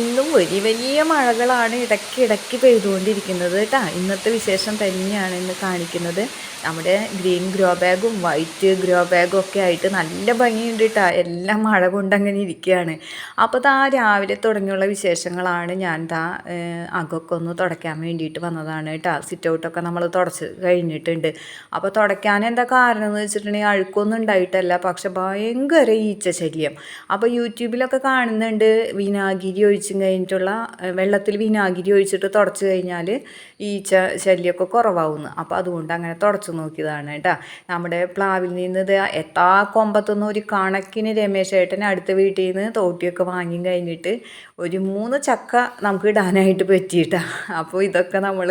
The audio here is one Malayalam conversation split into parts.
ഇന്നും വലിയ വലിയ മഴകളാണ് ഇടയ്ക്കിടയ്ക്ക് പെയ്തുകൊണ്ടിരിക്കുന്നത് കേട്ടോ. ഇന്നത്തെ വിശേഷം തന്നെയാണ് ഇന്ന് കാണിക്കുന്നത്. നമ്മുടെ ഗ്രീൻ ഗ്രോ ബാഗും വൈറ്റ് ഗ്രോ ബാഗും ഒക്കെ ആയിട്ട് നല്ല ഭംഗിയുണ്ട് കേട്ടോ. എല്ലാം മഴ കൊണ്ട് അങ്ങനെ ഇരിക്കുകയാണ്. അപ്പോൾ താ രാവിലെ തുടങ്ങിയുള്ള വിശേഷങ്ങളാണ് ഞാൻ താ അകൊക്കെ ഒന്ന് തുടയ്ക്കാൻ വേണ്ടിയിട്ട് വന്നതാണ് കേട്ടോ. സിറ്റ് ഔട്ടൊക്കെ നമ്മൾ തുടച്ച് കഴിഞ്ഞിട്ടുണ്ട്. അപ്പോൾ തുടയ്ക്കാൻ എന്താ കാരണം എന്ന് വെച്ചിട്ടുണ്ടെങ്കിൽ അഴുക്കൊന്നും ഉണ്ടായിട്ടല്ല പക്ഷെ ഭയങ്കര ഈച്ച ശല്യം അപ്പോൾ യൂട്യൂബിലൊക്കെ കാണുന്നുണ്ട് വിനാഗിരി ഒഴിച്ചും കഴിഞ്ഞിട്ടുള്ള വെള്ളത്തിൽ വിനാഗിരി ഒഴിച്ചിട്ട് തുടച്ച് കഴിഞ്ഞാൽ ഈച്ച ശല്യമൊക്കെ കുറവാകുന്നു അപ്പോൾ അതുകൊണ്ട് അങ്ങനെ തുടച്ച് നോക്കിയതാണ് കേട്ടോ. നമ്മുടെ പ്ലാവിൽ നിന്ന് എത്താ കൊമ്പത്തുനിന്ന് ഒരു കണക്കിന് രമേശേട്ടൻ അടുത്ത വീട്ടിൽ നിന്ന് തോട്ടിയൊക്കെ വാങ്ങി കഴിഞ്ഞിട്ട് ഒരു മൂന്ന് ചക്ക നമുക്ക് ഇടാനായിട്ട് പറ്റിയിട്ടാ അപ്പോൾ ഇതൊക്കെ നമ്മൾ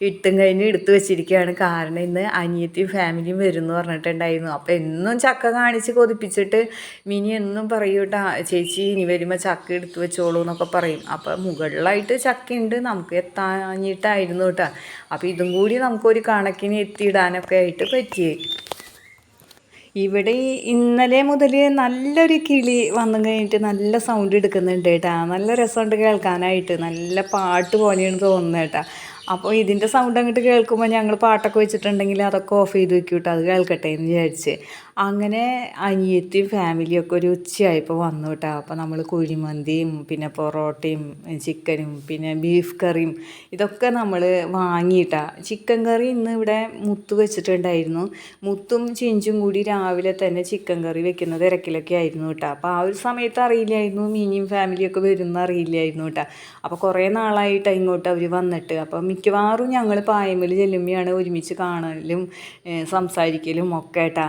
ഇട്ടും കഴിഞ്ഞ് എടുത്തു വെച്ചിരിക്കുകയാണ്. കാരണം ഇന്ന് അനിയത്തിയും ഫാമിലിയും വരുന്നു പറഞ്ഞിട്ടുണ്ടായിരുന്നു. അപ്പോൾ എന്നും ചക്ക കാണിച്ച് കൊതിപ്പിച്ചിട്ട് മിനി എന്നും പറയൂട്ടാ ചേച്ചി ഇനി വരുമ്പോൾ ചക്ക എടുത്തു വെച്ചോളൂ എന്നൊക്കെ പറയും. അപ്പോൾ മുകളിലായിട്ട് ചക്ക ഉണ്ട് നമുക്ക് എത്താഞ്ഞിട്ടായിരുന്നു കേട്ടോ. അപ്പോൾ ഇതും കൂടി നമുക്കൊരു കണക്കിന് എത്തിയിടാനൊക്കെ ആയിട്ട് പറ്റിയേ. ഇവിടെ ഇന്നലെ മുതൽ നല്ലൊരു കിളി വന്നു കഴിഞ്ഞിട്ട് നല്ല സൗണ്ട് എടുക്കുന്നുണ്ട് കേട്ടാ. നല്ല രസമുണ്ട് കേൾക്കാനായിട്ട്. നല്ല പാട്ട് പോലെയാണ് തോന്നുന്നത് കേട്ടാ. അപ്പോൾ ഇതിന്റെ സൗണ്ട് അങ്ങോട്ട് കേൾക്കുമ്പോൾ ഞങ്ങൾ പാട്ടൊക്കെ വെച്ചിട്ടുണ്ടെങ്കിൽ അതൊക്കെ ഓഫ് ചെയ്ത് വെക്കും കേട്ടോ അത് കേൾക്കട്ടെ എന്ന് വിചാരിച്ച്. അങ്ങനെ അനിയത്തിയും ഫാമിലിയൊക്കെ ഒരു ഉച്ചയായപ്പോൾ വന്നു കേട്ടോ അപ്പോൾ നമ്മൾ കുഴിമന്തിയും പിന്നെ പൊറോട്ടയും ചിക്കനും പിന്നെ ബീഫ് കറിയും ഇതൊക്കെ നമ്മൾ വാങ്ങിയിട്ടാ ചിക്കൻ കറി ഇന്ന് ഇവിടെ മുത്ത് വെച്ചിട്ടുണ്ടായിരുന്നു. മുത്തും ചിഞ്ചും കൂടി രാവിലെ തന്നെ ചിക്കൻ കറി വെക്കുന്നത് ഇരക്കിലൊക്കെ ആയിരുന്നു കേട്ടോ അപ്പോൾ ആ ഒരു സമയത്ത് അറിയില്ലായിരുന്നു മീനിയും ഫാമിലിയൊക്കെ വരുന്ന അറിയില്ലായിരുന്നു കേട്ടോ അപ്പോൾ കുറേ നാളായിട്ട് ഇങ്ങോട്ട് അവർ വന്നിട്ട്. അപ്പോൾ മിക്കവാറും ഞങ്ങൾ പായമൽ ചെല്ലുമ്പോഴാണ് ഒരുമിച്ച് കാണലും സംസാരിക്കലും ഒക്കെ ആയിട്ടാ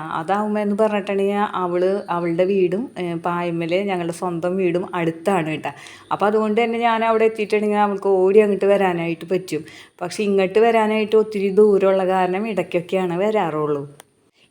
അതാവുമ്പോൾ എന്ന് പറഞ്ഞിട്ടുണ്ടെങ്കിൽ അവൾ അവളുടെ വീടും പായമ്മൽ ഞങ്ങളുടെ സ്വന്തം വീടും അടുത്താണ് കേട്ടോ. അപ്പോൾ അതുകൊണ്ട് തന്നെ ഞാൻ അവിടെ എത്തിയിട്ടുണ്ടെങ്കിൽ അവൾക്ക് ഓടി അങ്ങോട്ട് വരാനായിട്ട് പറ്റും. പക്ഷെ ഇങ്ങോട്ട് വരാനായിട്ട് ഒത്തിരി ദൂരമുള്ള കാരണം ഇടയ്ക്കൊക്കെയാണ് വരാറുള്ളൂ.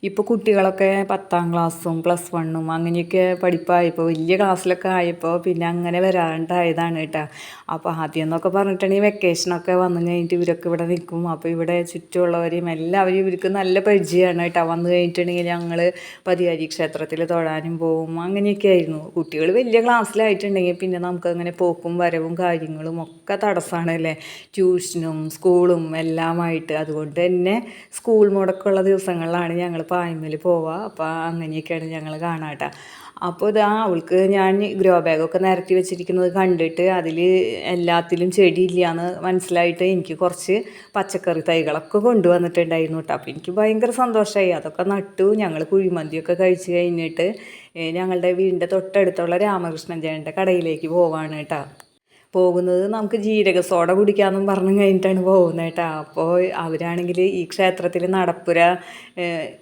ഇപ്പോൾ കുട്ടികളൊക്കെ പത്താം ക്ലാസ്സും പ്ലസ് വണ്ണും അങ്ങനെയൊക്കെ പഠിപ്പായപ്പോൾ വലിയ ക്ലാസ്സിലൊക്കെ ആയപ്പോൾ പിന്നെ അങ്ങനെ വരാണ്ടായതാണ് കേട്ടോ. അപ്പോൾ ആദ്യം എന്നൊക്കെ പറഞ്ഞിട്ടുണ്ടെങ്കിൽ വെക്കേഷനൊക്കെ വന്നു കഴിഞ്ഞിട്ട് ഇവരൊക്കെ ഇവിടെ നിൽക്കും. അപ്പോൾ ഇവിടെ ചുറ്റുമുള്ളവരെയും എല്ലാവരും ഇവർക്ക് നല്ല പരിചയമാണ് കേട്ടോ. വന്നു കഴിഞ്ഞിട്ടുണ്ടെങ്കിൽ ഞങ്ങൾ പതിയാരി ക്ഷേത്രത്തിൽ തൊഴാനും പോവും അങ്ങനെയൊക്കെ ആയിരുന്നു. കുട്ടികൾ വലിയ ക്ലാസ്സിലായിട്ടുണ്ടെങ്കിൽ പിന്നെ നമുക്ക് അങ്ങനെ പോക്കും വരവും കാര്യങ്ങളും ഒക്കെ തടസ്സമാണ് അല്ലേ? ട്യൂഷനും സ്കൂളും എല്ലാമായിട്ട്. അതുകൊണ്ട് തന്നെ സ്കൂൾ മുടക്കമുള്ള ദിവസങ്ങളിലാണ് ഞങ്ങൾ പായ്മൽ പോവുക അപ്പോൾ അങ്ങനെയൊക്കെയാണ് ഞങ്ങൾ കാണാട്ടോ. അപ്പോൾ ഇതാ അവൾക്ക് ഞാൻ ഗ്രോ ബാഗൊക്കെ നിരത്തി വെച്ചിരിക്കുന്നത് കണ്ടിട്ട് അതിൽ എല്ലാത്തിലും ചെടിയില്ല എന്ന് മനസ്സിലായിട്ട് എനിക്ക് കുറച്ച് പച്ചക്കറി തൈകളൊക്കെ കൊണ്ടുവന്നിട്ടുണ്ടായിരുന്നു കേട്ടോ അപ്പോൾ എനിക്ക് ഭയങ്കര സന്തോഷമായി അതൊക്കെ നട്ടു ഞങ്ങൾ കുഴിമന്തിയൊക്കെ കഴിച്ച് കഴിഞ്ഞിട്ട് ഞങ്ങളുടെ വീടിന്റെ തൊട്ടടുത്തുള്ള രാമകൃഷ്ണൻ ജയന്റെ കടയിലേക്ക് പോവാണ് കേട്ടോ പോകുന്നത് നമുക്ക് ജീരക സോഡ കുടിക്കാമെന്നും പറഞ്ഞു കഴിഞ്ഞിട്ടാണ് പോകുന്നത് കേട്ടോ. അപ്പോൾ അവരാണെങ്കിൽ ഈ ക്ഷേത്രത്തിൽ നടപ്പുര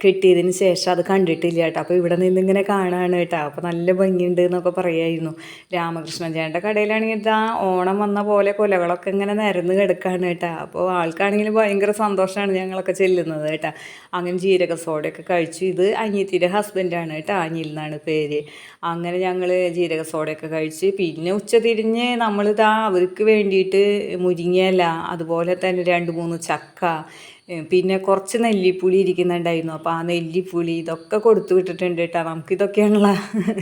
കിട്ടിയതിന് ശേഷം അത് കണ്ടിട്ടില്ല കേട്ടോ. അപ്പോൾ ഇവിടെ നിന്ന് ഇങ്ങനെ കാണുകയാണ് കേട്ടോ. അപ്പോൾ നല്ല ഭംഗിയുണ്ട് എന്നൊക്കെ പറയുമായിരുന്നു രാമകൃഷ്ണൻ ചേട്ടന്റെ കടയിലാണെങ്കിൽ ഇതാ ഓണം വന്ന പോലെ കൊലകളൊക്കെ ഇങ്ങനെ നിരന്ന് കിടക്കുകയാണ് കേട്ടോ. അപ്പോൾ ആൾക്കാണെങ്കിൽ ഭയങ്കര സന്തോഷമാണ് ഞങ്ങളൊക്കെ ചെല്ലുന്നത് കേട്ടോ. അങ്ങനെ ജീരക സോഡയൊക്കെ കഴിച്ചു. ഇത് അനിയത്തിയുടെ ഹസ്ബൻഡാണ് കേട്ടോ. അനിൽ എന്നാണ് പേര്. അങ്ങനെ ഞങ്ങൾ ജീരക സോഡയൊക്കെ കഴിച്ച് പിന്നെ ഉച്ച തിരിഞ്ഞ് നമ്മൾ അവർക്ക് വേണ്ടിയിട്ട് മുരിങ്ങയില അതുപോലെ തന്നെ രണ്ട് മൂന്ന് ചക്ക പിന്നെ കുറച്ച് നെല്ലിപ്പുളി ഇരിക്കുന്നുണ്ടായിരുന്നു. അപ്പോൾ ആ നെല്ലിപ്പുളി ഇതൊക്കെ കൊടുത്തു വിട്ടിട്ടുണ്ട് കേട്ടോ. നമുക്കിതൊക്കെയാണുള്ള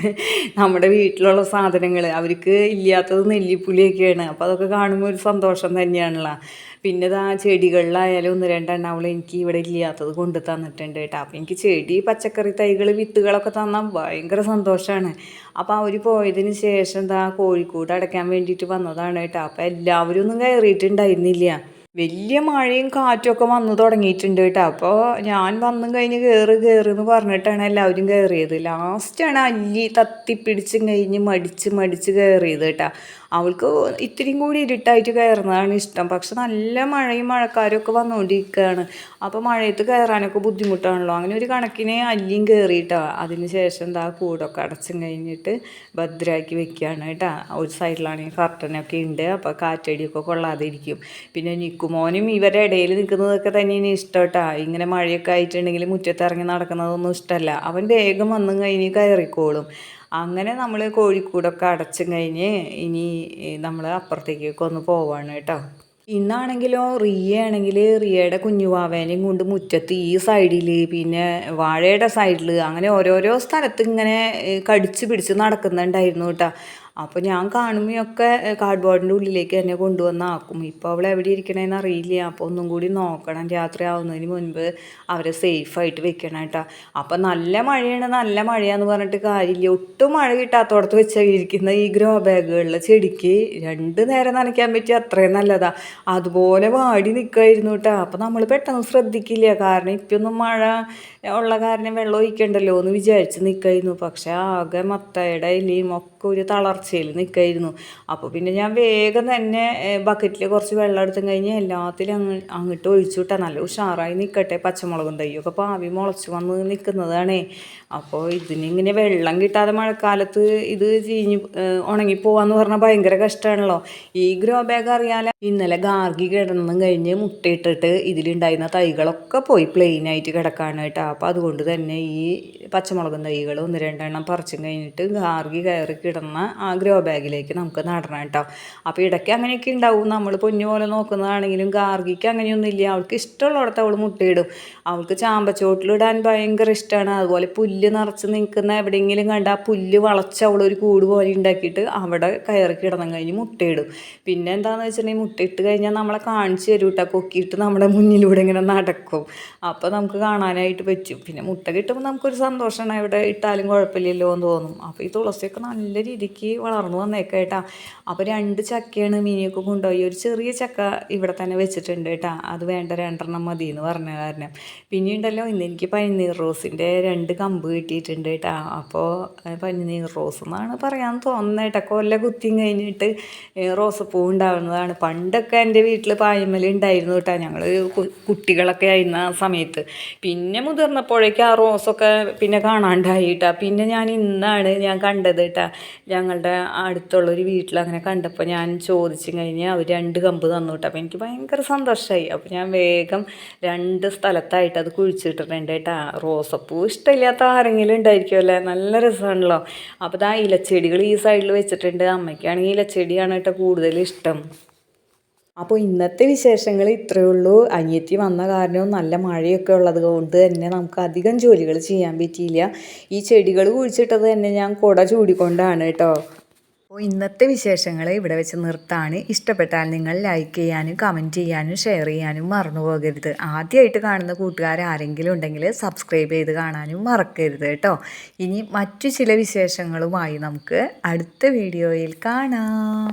നമ്മുടെ വീട്ടിലുള്ള സാധനങ്ങൾ അവർക്ക് ഇല്ലാത്തത് നെല്ലിപ്പുളിയൊക്കെയാണ്. അപ്പോൾ അതൊക്കെ കാണുമ്പോൾ ഒരു സന്തോഷം തന്നെയാണല്ലോ പിന്നെ ആ ചെടികളിലായാലും ഒന്ന് രണ്ടെണ്ണവൾ എനിക്ക് ഇവിടെ ഇല്ലാത്തത് കൊണ്ട് തന്നിട്ടുണ്ട് കേട്ടോ. അപ്പോൾ എനിക്ക് ചെടി പച്ചക്കറി തൈകൾ വിത്തുകളൊക്കെ തന്നാൽ ഭയങ്കര സന്തോഷമാണ് അപ്പോൾ അവർ പോയതിന് ശേഷം എന്താ കോഴിക്കോട് അടയ്ക്കാൻ വേണ്ടിയിട്ട് വന്നതാണ് കേട്ടോ. അപ്പോൾ എല്ലാവരും ഒന്നും കയറിയിട്ടുണ്ടായിരുന്നില്ല. വലിയ മഴയും കാറ്റുമൊക്കെ വന്നു തുടങ്ങിയിട്ടുണ്ട് കേട്ടോ. അപ്പോൾ ഞാൻ വന്നും കഴിഞ്ഞ് കയറ് കയറി എന്ന് പറഞ്ഞിട്ടാണ് എല്ലാവരും കയറിയത് ലാസ്റ്റാണ് അല്ലി തത്തിപ്പിടിച്ചും കഴിഞ്ഞ് മടിച്ച് മടിച്ച് കയറിയത് കേട്ടോ. അവൾക്ക് ഇത്തിരിയും കൂടി ഇരുട്ടായിട്ട് കയറുന്നതാണ് ഇഷ്ടം. പക്ഷെ നല്ല മഴയും മഴക്കാരും ഒക്കെ വന്നുകൊണ്ടിരിക്കുകയാണ്. അപ്പോൾ മഴയത്ത് കയറാനൊക്കെ ബുദ്ധിമുട്ടാണല്ലോ. അങ്ങനെ ഒരു കണക്കിനെ അല്ലിയും കയറിയിട്ടാണ് അതിന് ശേഷം എന്താ കൂടൊക്കെ അടച്ചും കഴിഞ്ഞിട്ട് ഭദ്രമാക്കി വെക്കുകയാണ് കേട്ടോ. ഒരു സൈഡിലാണെങ്കിൽ കർട്ടനൊക്കെ ഉണ്ട്. അപ്പോൾ കാറ്റടിയൊക്കെ കൊള്ളാതെ ഇരിക്കും പിന്നെ നിക്കുമോനും ഇവരുടെ ഇടയിൽ നിൽക്കുന്നതൊക്കെ തന്നെയാണ് ഇഷ്ടം കേട്ടോ. ഇങ്ങനെ മഴയൊക്കെ ആയിട്ടുണ്ടെങ്കിൽ മുറ്റത്തിറങ്ങി നടക്കുന്നതൊന്നും ഇഷ്ടമല്ല. അവൻ വേഗം വന്നും കഴിഞ്ഞ് കയറിക്കോളും. അങ്ങനെ നമ്മൾ കോഴിക്കൂടൊക്കെ അടച്ചും കഴിഞ്ഞ് ഇനി നമ്മൾ അപ്പുറത്തേക്കൊക്കെ ഒന്ന് പോവാണ് കേട്ടോ. ഇന്നാണെങ്കിലോ റിയ ആണെങ്കിൽ റിയയുടെ കുഞ്ഞുവാവേനെയും കൊണ്ട് മുറ്റത്ത് ഈ സൈഡിൽ പിന്നെ വാഴയുടെ സൈഡിൽ അങ്ങനെ ഓരോരോ സ്ഥലത്ത് ഇങ്ങനെ കടിച്ചു പിടിച്ച് നടക്കുന്നുണ്ടായിരുന്നു കേട്ടോ. അപ്പോൾ ഞാൻ കാണുമ്പോഴൊക്കെ കാർഡ്ബോർഡിന്റെ ഉള്ളിലേക്ക് തന്നെ കൊണ്ടുവന്ന് ആക്കും. ഇപ്പോൾ അവൾ എവിടെ ഇരിക്കണേന്ന് അറിയില്ല. അപ്പോൾ ഒന്നും കൂടി നോക്കണം. രാത്രി ആവുന്നതിന് മുൻപ് അവരെ സേഫായിട്ട് വെക്കണം കേട്ടോ. അപ്പോൾ നല്ല മഴയാണ്. നല്ല മഴയാന്ന് പറഞ്ഞിട്ട് കാര്യമില്ല. ഒട്ടും മഴ കിട്ടാത്തോടത്ത് വെച്ചിരിക്കുന്ന ഈ ഗ്രോ ബാഗുകളിലെ ചെടിക്ക് രണ്ട് നേരം നനയ്ക്കാൻ പറ്റിയ അത്രയും നല്ലതാ. അതുപോലെ വാടി നിൽക്കുമായിരുന്നു കേട്ടോ. അപ്പോൾ നമ്മൾ പെട്ടെന്ന് ശ്രദ്ധിക്കില്ല. കാരണം ഇപ്പൊന്നും മഴ ഉള്ള കാരണം വെള്ളം ഒഴിക്കണ്ടല്ലോ എന്ന് വിചാരിച്ച് നിൽക്കായിരുന്നു പക്ഷേ ആകെ മത്തയുടെ ഇലയും ഒക്കെ ഒരു തളർച്ചയിൽ നിൽക്കായിരുന്നു അപ്പോൾ പിന്നെ ഞാൻ വേഗം തന്നെ ബക്കറ്റിൽ കുറച്ച് വെള്ളം എടുത്തും കഴിഞ്ഞ് എല്ലാത്തിലും അങ്ങ് അങ്ങോട്ട് ഒഴിച്ചു വിട്ടാൽ നല്ല ഉഷാറായി നിൽക്കട്ടെ പച്ചമുളകും തൈയൊക്കെ പാവി മുളച്ച് വന്ന് നിൽക്കുന്നതാണേ അപ്പോൾ ഇതിനിങ്ങനെ വെള്ളം കിട്ടാതെ മഴക്കാലത്ത് ഇത് ചീഞ്ഞ് ഉണങ്ങിപ്പോവാന്ന് പറഞ്ഞാൽ ഭയങ്കര കഷ്ടമാണല്ലോ ഈ ഗ്രോ ബാഗ് അറിയാലോ? ഇന്നലെ ഗാർഗി കിടന്നും കഴിഞ്ഞ് മുട്ടയിട്ടിട്ട് ഇതിലുണ്ടായിരുന്ന തൈകളൊക്കെ പോയി പ്ലെയിൻ ആയിട്ട് കിടക്കാണ് കേട്ടോ അപ്പോൾ അതുകൊണ്ട് തന്നെ ഈ പച്ചമുളകും തൈകൾ ഒന്ന് രണ്ടെണ്ണം പറിച്ചും കഴിഞ്ഞിട്ട് ഗാർഗി കയറി കിടന്ന ആ ഗ്രോ ബാഗിലേക്ക് നമുക്ക് നടണം കേട്ടോ. അപ്പോൾ ഇടയ്ക്ക് അങ്ങനെയൊക്കെ ഉണ്ടാവും. നമ്മൾ പൊന്നു പോലെ നോക്കുന്നതാണെങ്കിലും ഗാർഗിക്ക് അങ്ങനെയൊന്നും ഇല്ല. അവൾക്ക് ഇഷ്ടമുള്ളിടത്ത് അവൾ മുട്ടയിടും. അവൾക്ക് ചാമ്പച്ചോട്ടിലിടാൻ ഭയങ്കര ഇഷ്ടമാണ് അതുപോലെ പുല്ല് നിറച്ച് നിൽക്കുന്ന എവിടെയെങ്കിലും കണ്ട ആ പുല്ല് വളച്ച് ഒരു കൂട് പോലെ ഉണ്ടാക്കിയിട്ട് അവിടെ കയറി കിടന്നു കഴിഞ്ഞ് മുട്ടയിടും. പിന്നെ എന്താണെന്ന് വെച്ചിട്ടുണ്ടെങ്കിൽ മുട്ടയിട്ട് കഴിഞ്ഞാൽ നമ്മളെ കാണിച്ചു തരും കേട്ടോ. കൊക്കിയിട്ട് നമ്മുടെ മുന്നിലൂടെ ഇങ്ങനെ നടക്കും. അപ്പോൾ നമുക്ക് കാണാനായിട്ട് പറ്റും. പിന്നെ മുട്ട കിട്ടുമ്പോൾ നമുക്കൊരു സന്തോഷമാണ്. എവിടെ ഇട്ടാലും കുഴപ്പമില്ലല്ലോ എന്ന് തോന്നും. അപ്പോൾ ഈ തുളസിയൊക്കെ നല്ല രീതിക്ക് വളർന്നു വന്നേക്കാം കേട്ടാ. അപ്പോൾ രണ്ട് ചക്കയാണ് മീനിയൊക്കെ കൊണ്ടുപോയി. ഒരു ചെറിയ ചക്ക ഇവിടെ തന്നെ വെച്ചിട്ടുണ്ട് കേട്ടാ. അത് വേണ്ട രണ്ടെണ്ണം മതി എന്ന് പറഞ്ഞ കാരണം. പിന്നെ ഉണ്ടല്ലോ ഇന്ന് എനിക്ക് പനിനീർ റോസിന്റെ രണ്ട് കമ്പ് കിട്ടിയിട്ടുണ്ട് കേട്ടാ. അപ്പോൾ പനിനീർ റോസ് എന്നാണ് പറയാൻ തോന്നുന്നത് കേട്ടോ. കൊല്ല കുത്തിയും കഴിഞ്ഞിട്ട് റോസപ്പൂ ഉണ്ടാവുന്നതാണ്. പണ്ടൊക്കെ എന്റെ വീട്ടിൽ പായ്മല ഉണ്ടായിരുന്നു കേട്ടോ. ഞങ്ങൾ കുട്ടികളൊക്കെ ആയിരുന്ന സമയത്ത്. പിന്നെ മുതിർന്നപ്പോഴേക്കും ആ റോസൊക്കെ പിന്നെ കാണാണ്ടായി കേട്ടോ. പിന്നെ ഞാൻ ഇന്നാണ് ഞാൻ കണ്ടത് കേട്ടോ. ഞങ്ങളുടെ അടുത്തുള്ളൊരു വീട്ടിൽ അങ്ങനെ കണ്ടപ്പോൾ ഞാൻ ചോദിച്ചു കഴിഞ്ഞ് അവർ രണ്ട് കമ്പ് തന്നു കേട്ടോ അപ്പോൾ എനിക്ക് ഭയങ്കര സന്തോഷമായി അപ്പോൾ ഞാൻ വേഗം രണ്ട് സ്ഥലത്തായിട്ട് അത് കുഴിച്ചിട്ടിട്ടുണ്ട് കേട്ടോ. റോസപ്പൂ ഇഷ്ടമില്ലാത്ത ആരെങ്കിലും ഉണ്ടായിരിക്കുമല്ലേ നല്ല രസമാണല്ലോ. അപ്പോൾ ആ ഇലച്ചെടികൾ ഈ സൈഡിൽ വെച്ചിട്ടുണ്ട്. അമ്മയ്ക്കാണെങ്കിൽ ഇലച്ചെടിയാണ് കേട്ടോ കൂടുതൽ ഇഷ്ടം. അപ്പോൾ ഇന്നത്തെ വിശേഷങ്ങൾ ഇത്രയേ ഉള്ളൂ. അനിയത്തി വന്ന കാരണവും നല്ല മഴയൊക്കെ ഉള്ളത് കൊണ്ട് തന്നെ നമുക്ക് അധികം ജോലികൾ ചെയ്യാൻ പറ്റിയില്ല. ഈ ചെടികൾ കുഴിച്ചിട്ടത് തന്നെ ഞാൻ കുട ചൂടിക്കൊണ്ടാണ് കേട്ടോ. അപ്പോൾ ഇന്നത്തെ വിശേഷങ്ങൾ ഇവിടെ വെച്ച് നിർത്താണ്. ഇഷ്ടപ്പെട്ടാൽ നിങ്ങൾ ലൈക്ക് ചെയ്യാനും കമന്റ് ചെയ്യാനും ഷെയർ ചെയ്യാനും മറന്നു പോകരുത്. ആദ്യമായിട്ട് കാണുന്ന കൂട്ടുകാർ ആരെങ്കിലും ഉണ്ടെങ്കിൽ സബ്സ്ക്രൈബ് ചെയ്ത് കാണാനും മറക്കരുത് കേട്ടോ. ഇനി മറ്റു ചില വിശേഷങ്ങളുമായി നമുക്ക് അടുത്ത വീഡിയോയിൽ കാണാം.